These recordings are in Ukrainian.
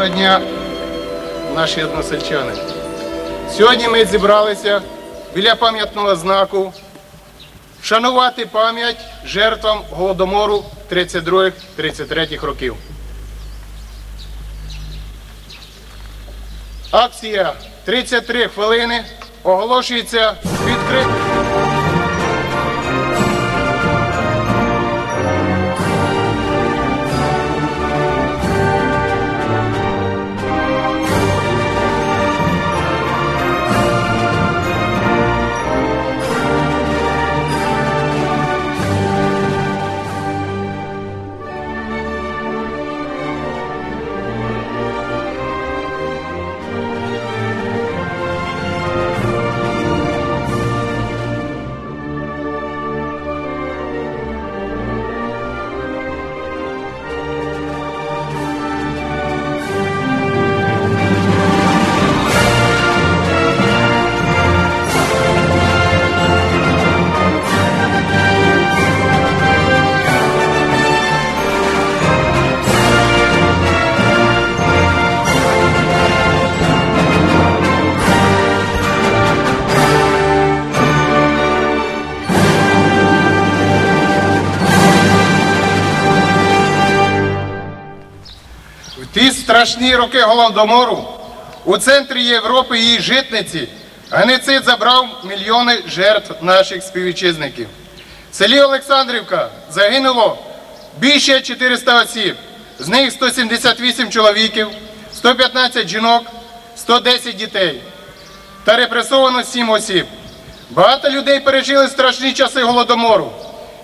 Доброго дня, наші односельчани. Сьогодні ми зібралися біля пам'ятного знаку вшанувати пам'ять жертвам Голодомору 32-33 років. Акція 33 хвилини оголошується відкритою. Страшні роки Голодомору у центрі Європи її житниці геноцид забрав мільйони жертв наших співвітчизників. В селі Олександрівка загинуло більше 400 осіб, з них 178 чоловіків, 115 жінок, 110 дітей та репресовано 7 осіб. Багато людей пережили страшні часи голодомору.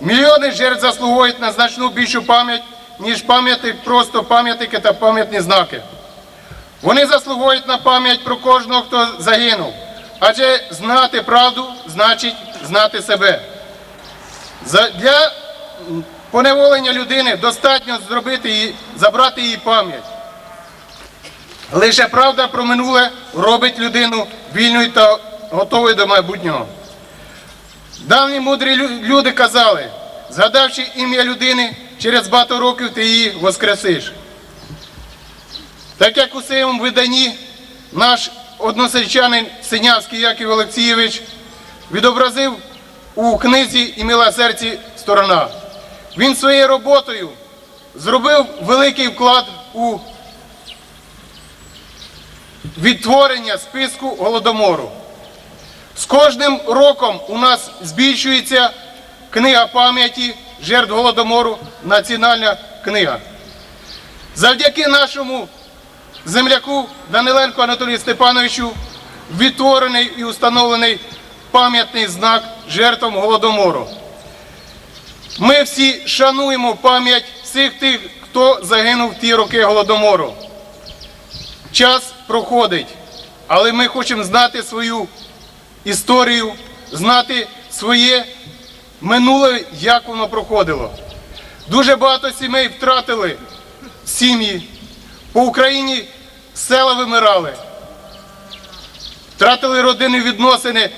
Мільйони жертв заслуговують на значну більшу пам'ять, ніж пам'ятник, просто пам'ятники та пам'ятні знаки. Вони заслуговують на пам'ять про кожного, хто загинув. Адже знати правду значить знати себе. Для поневолення людини достатньо зробити її, забрати її пам'ять. Лише правда про минуле робить людину вільною та готовою до майбутнього. Давні мудрі люди казали, згадавши ім'я людини, через багато років ти її воскресиш. Так як у своєму виданні наш односельчанин Синявський Яків Олексійович відобразив у книзі і мила серці сторона. Він своєю роботою зробив великий вклад у відтворення списку голодомору. З кожним роком у нас збільшується книга пам'яті жертв голодомору, національна книга. Завдяки нашому земляку Даниленку Анатолію Степановичу відтворений і установлений пам'ятний знак жертвам голодомору. Ми всі шануємо пам'ять всіх тих, хто загинув в ті роки голодомору. Час проходить, але ми хочемо знати свою історію, знати своє минуле, як воно проходило. Дуже багато сімей втратили сім'ї. По Україні села вимирали. Втратили родини відносини.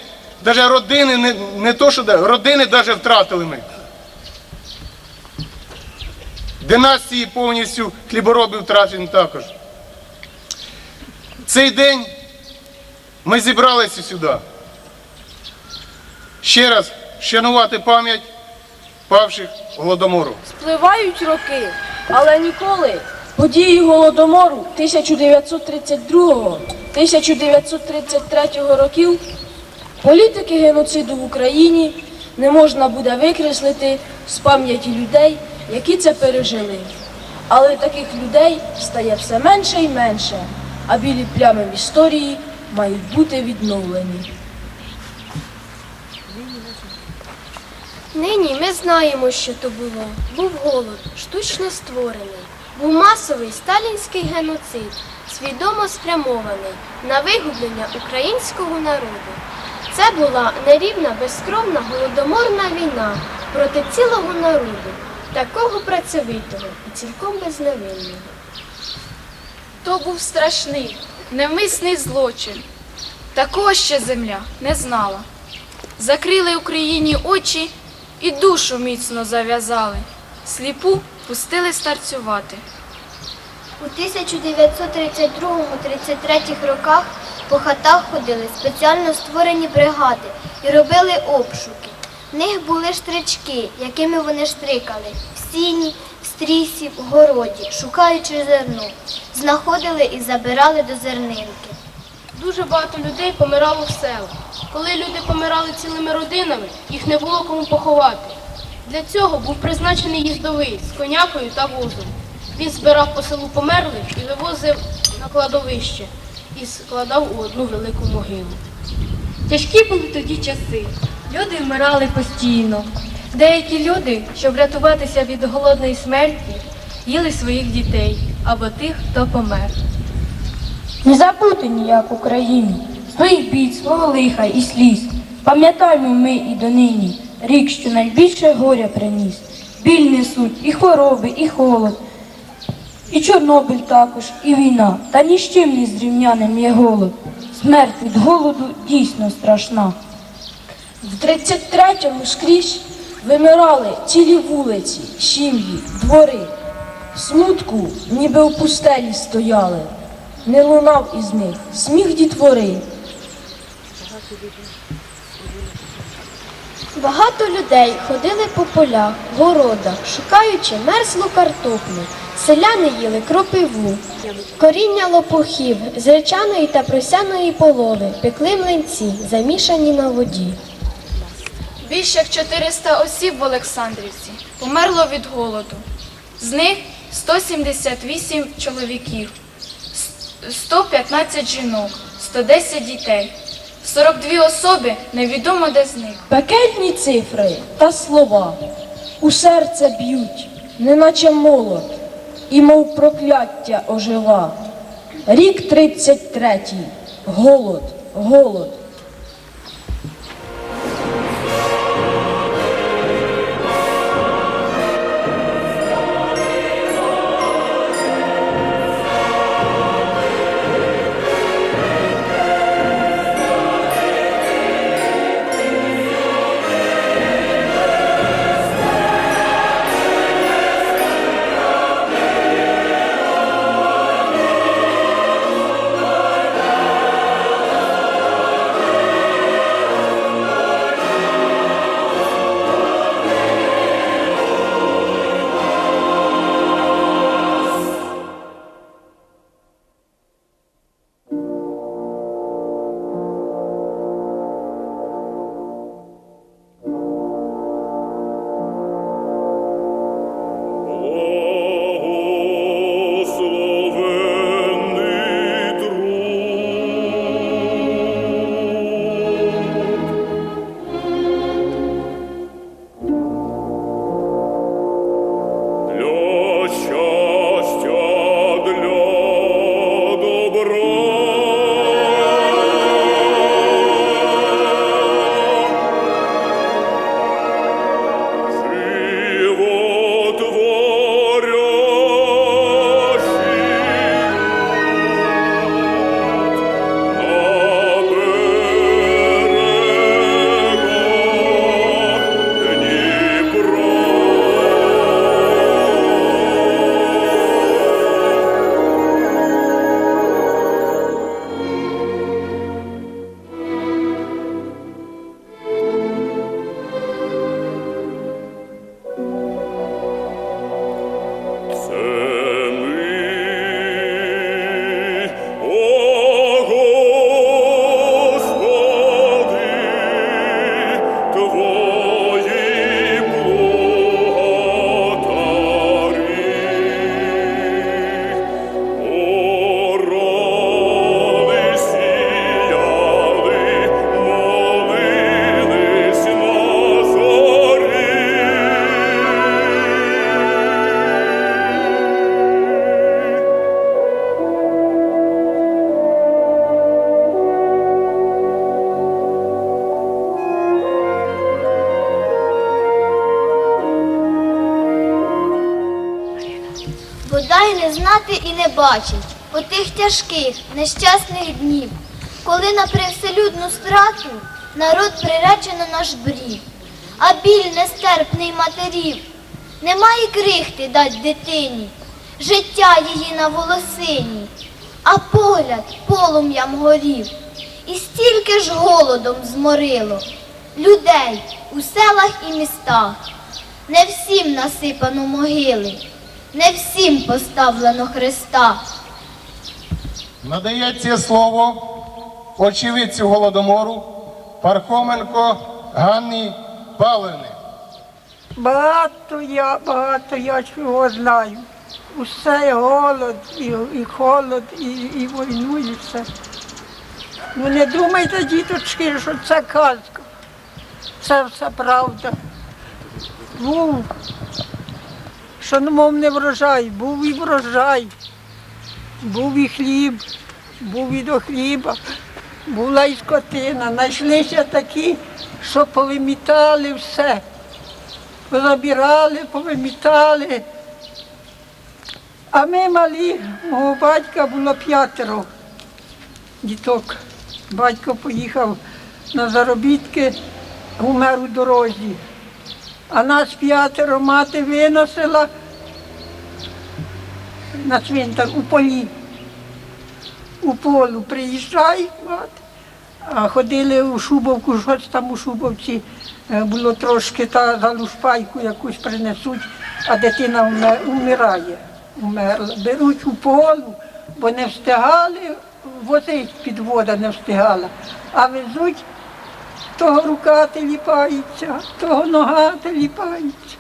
Навіть родини, не, не то, що родини навіть втратили ми. Династії повністю хліборобів втрачені також. Цей день ми зібралися сюди. Ще раз вшанувати пам'ять павших голодомору. Спливають роки, але ніколи події Голодомору 1932-1933 років політики геноциду в Україні не можна буде викреслити з пам'яті людей, які це пережили. Але таких людей стає все менше і менше, а білі плями в історії мають бути відновлені. Нині ми знаємо, що то було. Був голод, штучно створений. Був масовий сталінський геноцид, свідомо спрямований на вигублення українського народу. Це була нерівна, безкровна голодоморна війна проти цілого народу, такого працьовитого і цілком безневинного. То був страшний, невмисний злочин. Такого ще земля не знала. Закрили Україні очі і душу міцно зав'язали. Сліпу пустили старцювати. У 1932-33 роках по хатах ходили спеціально створені бригади і робили обшуки. В них були штрички, якими вони штрикали в сіні, в стрісі, в городі, шукаючи зерно. Знаходили і забирали до зернинки. Дуже багато людей помирало в селах. Коли люди помирали цілими родинами, їх не було кому поховати. Для цього був призначений їздовий з конякою та возом. Він збирав по селу померлих і вивозив на кладовище і складав у одну велику могилу. Тяжкі були тоді часи. Люди вмирали постійно. Деякі люди, щоб рятуватися від голодної смерті, їли своїх дітей або тих, хто помер. Не забути ніяк Україні, своїх бід, свого лиха і сліз. Пам'ятаймо ми і донині, рік, що найбільше горя приніс. Біль несуть і хвороби, і холод, і Чорнобиль також, і війна, та ні з чим не зрівняним є голод. Смерть від голоду дійсно страшна. В 33-му скрізь вимирали цілі вулиці, сім'ї, двори. Смутку, ніби у пустелі стояли. Не лунав із них сміх дітвори. Багато людей ходили по полях, городах, шукаючи мерзлу картоплю. Селяни їли кропиву, коріння лопухів, з речаної та просяної полови, пекли млинці, замішані на воді. Більше як 400 осіб в Олександрівці померло від голоду. З них 178 чоловіків, 115 жінок, 110 дітей. 42 особи невідомо де зник. Пекельні цифри та слова у серце б'ють, неначе молот, і мов прокляття ожива. Рік 33-й. Голод, голод. Знати і не бачить отих тяжких, нещасних днів, коли на привселюдну страту народ приречено наш брів, а біль нестерпний матерів. Немає крихти дать дитині, життя її на волосині, а погляд полум'ям горів, і стільки ж голодом зморило людей у селах і містах. Не всім насипано могили, не всім поставлено Христа. Надається слово очевидцю Голодомору Пархоменко Ганні Павлівни. Багато я, багато я чого знаю. Усе голод, і, і холод, і, і війну, і все. Ну не думайте, діточки, що це казка. Це все правда. Був, що мов не врожай, був і врожай, був і хліб, був і до хліба, була і скотина. Знайшлися такі, що повимітали все позабирали, повимітали. А ми малі, мого батька було п'ятеро діток. Батько поїхав на заробітки, умер у дорозі. А нас п'ятеро мати виносила на цвинтар у полі. У полу приїжджає мати. А ходили у Шубовку, щось там у Шубовці е, було трошки та залушпайку якусь принесуть, а дитина вмирає. Умерла. Беруть у полу, бо не встигали, возить підвода не встигала, а везуть, того рука ліпається, того нога ліпається.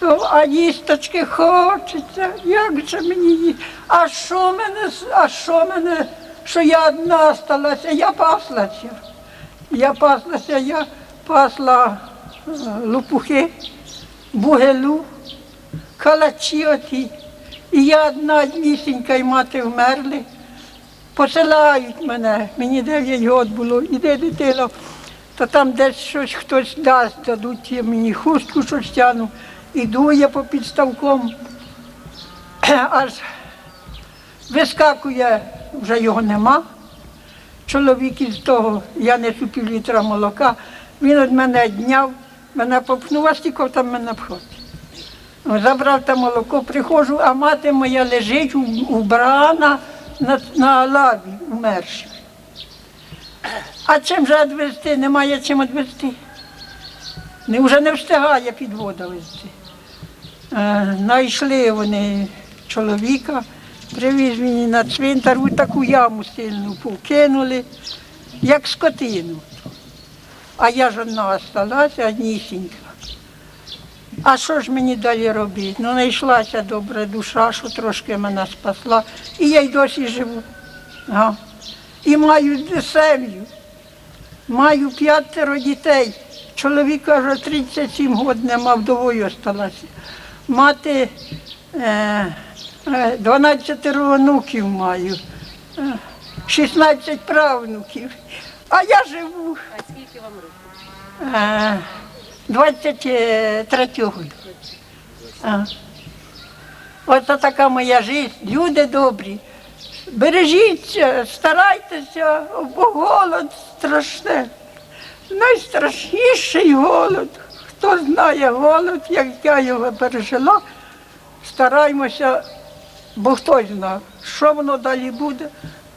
То, а їсточки хочеться, як же мені їсти? А що мене, а що мене, що я одна сталася, я паслася. Я паслася, я пасла е, лопухи, бугелу, калачі оті. І я одна однісінька, і мати вмерли. Посилають мене, мені 9 років було, іде дитино, то там десь щось хтось дасть, дадуть мені хустку шерстяну. Іду я по підставком, аж вискакує, вже його нема. Чоловік із того, я несу пів літра молока, він від мене дняв, мене попнув, а стільки там мене входить. Забрав те молоко, приходжу, а мати моя лежить убрана на, на лаві умерши. А чим же відвезти? Немає чим відвезти. Не, вже не встигає підвода везти. Е, Знайшли вони чоловіка, привіз мені на цвинтар, у таку яму сильну покинули, як скотину. А я ж одна залишилася, однісінька. А що ж мені далі робити? Ну, знайшлася добра душа, що трошки мене спасла. І я й досі живу. Ага. І маю сім'ю. Маю п'ятеро дітей. Чоловіка вже 37 років нема, вдовою осталася. Мати е, е, 12 онуків маю, е, 16 правнуків. А я живу. А скільки вам років? Е, 23-го. А. Оце така моя життя. Люди добрі. Бережіться, старайтеся, бо голод страшне. Найстрашніший голод. Хто знає голод, як я його пережила, стараємося, бо хтось знає, що воно далі буде.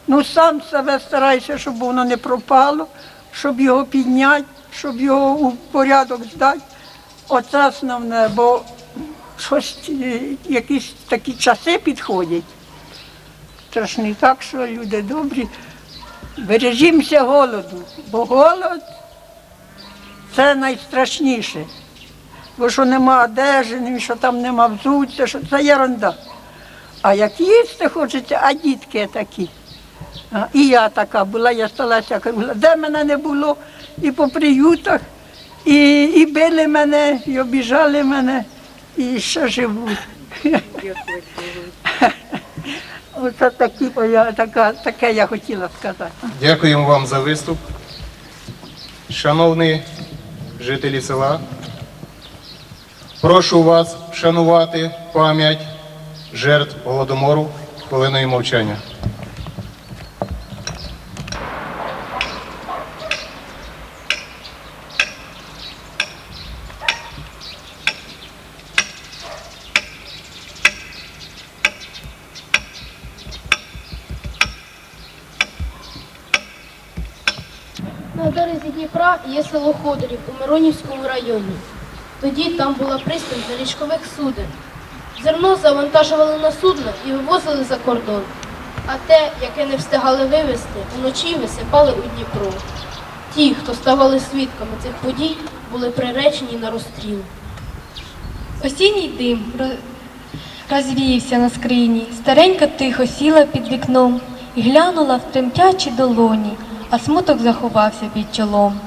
Ну сам себе старайся, щоб воно не пропало, щоб його підняти, щоб його у порядок здати. Оце основне, бо щось, е, якісь такі часи підходять. Страшні так, що люди добрі. Бережімося голоду, бо голод це найстрашніше. Бо що нема одежі, ні що там нема взуття, що це ерунда. А як їсти хочеться, а дітки такі. І я така була, я сталася, де мене не було, і по приютах, і, і били мене, і обіжали мене, і ще живу. Оце такі, я, така, таке я хотіла сказати. Дякуємо вам за виступ. Шановні жителі села, прошу вас вшанувати пам'ять жертв Голодомору хвилиною мовчання. Ходорів у Миронівському районі. Тоді там була пристань для річкових суден. Зерно завантажували на судно і вивозили за кордон. А те, яке не встигали вивезти, вночі висипали у Дніпро. Ті, хто ставали свідками цих подій, були приречені на розстріл. Осінній дим розвіявся на скрині, старенька тихо сіла під вікном і глянула в тремтячі долоні, а смуток заховався під чолом.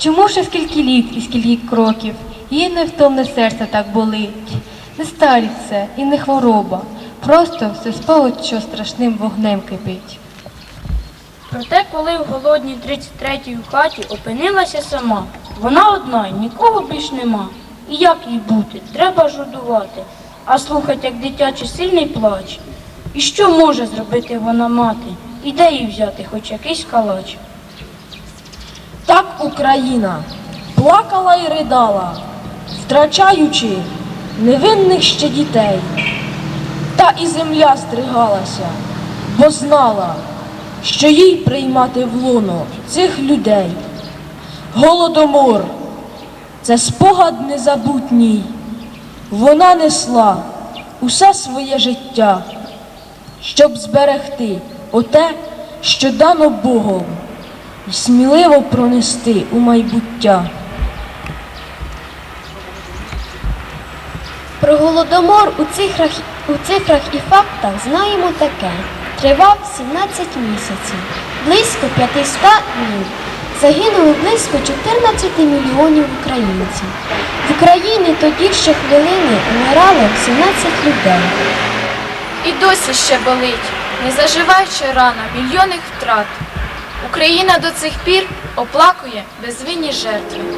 Чому ж скільки літ і скільки кроків, її невтомне серце так болить? Не старість це і не хвороба, просто все спогад, що страшним вогнем кипить. Проте, коли в голодній 33-й хаті опинилася сама, вона одна й нікого більш нема. І як їй бути? Треба жудувати, а слухать, як дитячий сильний плач. І що може зробити вона мати? І де їй взяти хоч якийсь калач? Так Україна плакала і ридала, втрачаючи невинних ще дітей. Та і земля стригалася, бо знала, що їй приймати в лоно цих людей. Голодомор це спогад незабутній. Вона несла усе своє життя, щоб зберегти оте, що дано Богом, і сміливо пронести у майбуття. Про голодомор у цифрах, у цифрах і фактах знаємо таке. Тривав 17 місяців, близько 500 днів. Загинуло близько 14 мільйонів українців. В Україні тоді щохвилини умирало 17 людей. І досі ще болить, не заживаюча рана мільйонних втрат. Україна до цих пір оплакує безвинні жертви.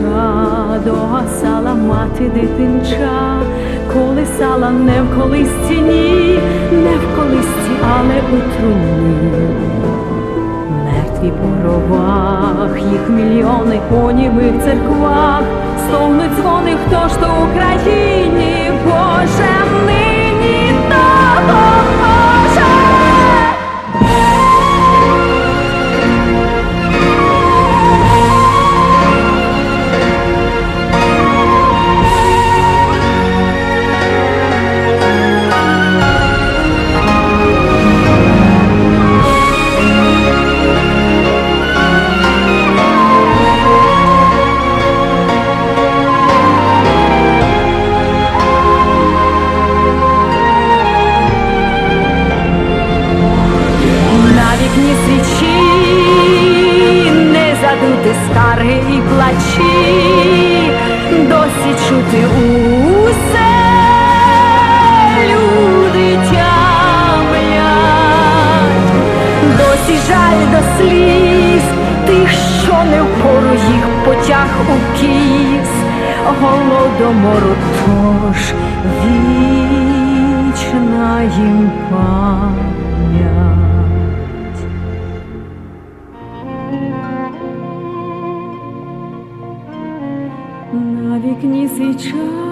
Свіча догасала мати дитинча, колисала не в колисці, ні, не в колисці, але у труні. Мертві по їх мільйони по німих церквах, стогнуть дзвони, хто ж то в Україні, Боже, нині допоможе. У кіс, голодомору тож вічна їм пам'ять. На вікні свіча